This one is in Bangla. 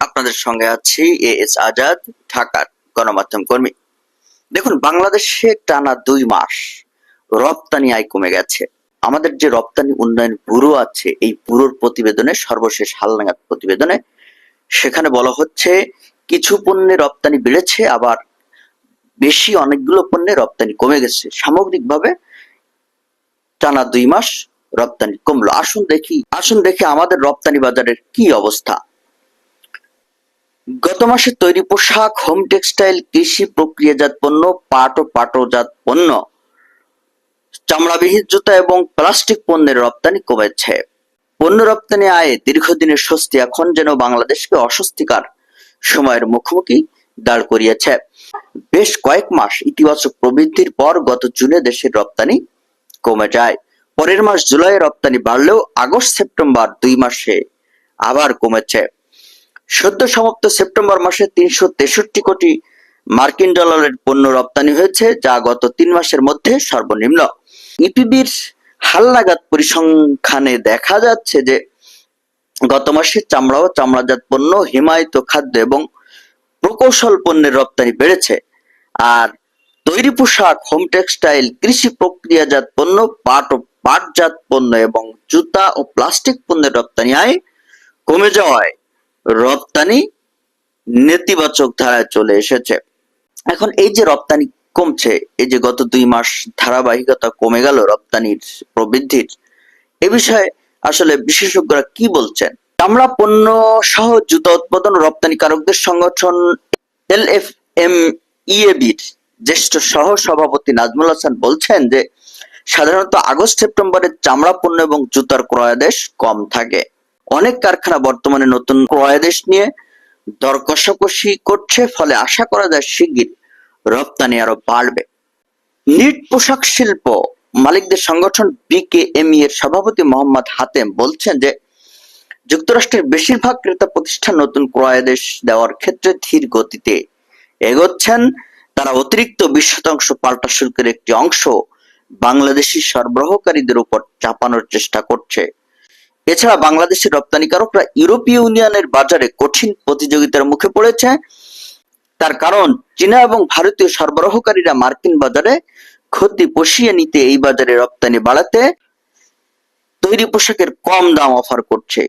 আপনাদের সঙ্গে আছি এ এস আজাদ, ঢাকার গণমাধ্যম কর্মী। দেখুন, বাংলাদেশে টানা দুই মাস রপ্তানি আয় কমে গেছে। আমাদের যে রপ্তানি উন্নয়ন ব্যুরো আছে, এই ব্যুরোর প্রতিবেদনে, সর্বশেষ হালনাগাদ প্রতিবেদনে, সেখানে বলা হচ্ছে, কিছু পণ্যে রপ্তানি বেড়েছে, আবার বেশি অনেকগুলো পণ্যে রপ্তানি কমে গেছে। সামগ্রিকভাবে টানা দুই মাস রপ্তানি কমলো। আসুন দেখি আসুন দেখি আমাদের রপ্তানি বাজারের কি অবস্থা। গত মাসে তৈরি পোশাক হোম টেক্সটাইল কৃষি প্রক্রিয়াজাত পণ্য, পাট ও পাটজাত পণ্য। চামড়াবিহীন জুতা এবং প্লাস্টিক পণ্যের রপ্তানি কমেছে। পণ্য রপ্তানি আয়ে দীর্ঘদিনের স্বস্তি এখন যেন বাংলাদেশকে অস্বস্তিকার সময়ের মুখোমুখি দাঁড় করিয়েছে। বেশ কয়েক মাস ইতিবাচক প্রবৃদ্ধির পর গত জুনে দেশের রপ্তানি কমে যায়। পরের মাস জুলাই রপ্তানি বাড়লেও আগস্ট সেপ্টেম্বর দুই মাসে আবার কমেছে। সদ্য সমাপ্ত সেপ্টেম্বর মাসে তিনশো তেষট্টি কোটি মার্কিন ডলারের পণ্য রপ্তানি হয়েছে, যা গত তিন মাসের মধ্যে সর্বনিম্ন। ইপিবির হালনাগাদ পরিসংখ্যানে দেখা যাচ্ছে যে, গত মাসে চামড়া ও চামড়াজাত পণ্য, হিমায়িত খাদ্য এবং প্রকৌশল পণ্যের রপ্তানি বেড়েছে। আর তৈরি পোশাক, হোম টেক্সটাইল, কৃষি প্রক্রিয়াজাত পণ্য, পাট ও পাটজাত পণ্য এবং জুতা ও প্লাস্টিক পণ্যের রপ্তানি আয় কমে যাওয়ায় রপ্তানি নেতিবাচক ধারায় চলে এসেছে। এখন এই যে রপ্তানি কমছে, এই যে গত দুই মাস ধারাবাহিকতা কমে গেল রপ্তানির প্রবৃদ্ধির, এ বিষয়ে আসলে বিশেষজ্ঞরা কি বলছেন? চামড়া, পণ্য সহ জুতা উৎপাদন ও রপ্তানিকারকদের সংগঠন এল এফ এম ইএবির জ্যেষ্ঠ সহ সভাপতি নাজমুল হাসান বলছেন যে, সাধারণত আগস্ট সেপ্টেম্বরে চামড়া, পণ্য এবং জুতার ক্রয়াদেশ কম থাকে। অনেক কারখানা বর্তমানে নতুন ক্রয়াদেশ নিয়ে দর কষাকষি করছে, ফলে আশা করা যায় শিগগির রপ্তানি আরও বাড়বে। নিট পোশাক শিল্প মালিকদের সংগঠন বিকেএমই এর সভাপতি মোহাম্মদ হাতেম বলছেন যে, যুক্তরাষ্ট্রের বেশিরভাগ ক্রেতা প্রতিষ্ঠান নতুন ক্রয়াদেশ দেওয়ার ক্ষেত্রে ধীর গতিতে এগোচ্ছেন। তারা অতিরিক্ত বিশ শতাংশ পাল্টা শুল্কের একটি অংশ বাংলাদেশি সরবরাহকারীদের উপর চাপানোর চেষ্টা করছে। এছাড়া বাংলাদেশের রপ্তানিকারকরা ইউরোপীয় ইউনিয়নের বাজারে কঠিন প্রতিযোগিতার মুখে পড়েছে। তার কারণ, চীনা এবং ভারতীয় সরবরাহকারীরা মার্কিন বাজারে ক্ষতি পুষিয়ে নিতে এই বাজারে রপ্তানি বাড়াতে তৈরি পোশাকের কম দাম অফার করছে।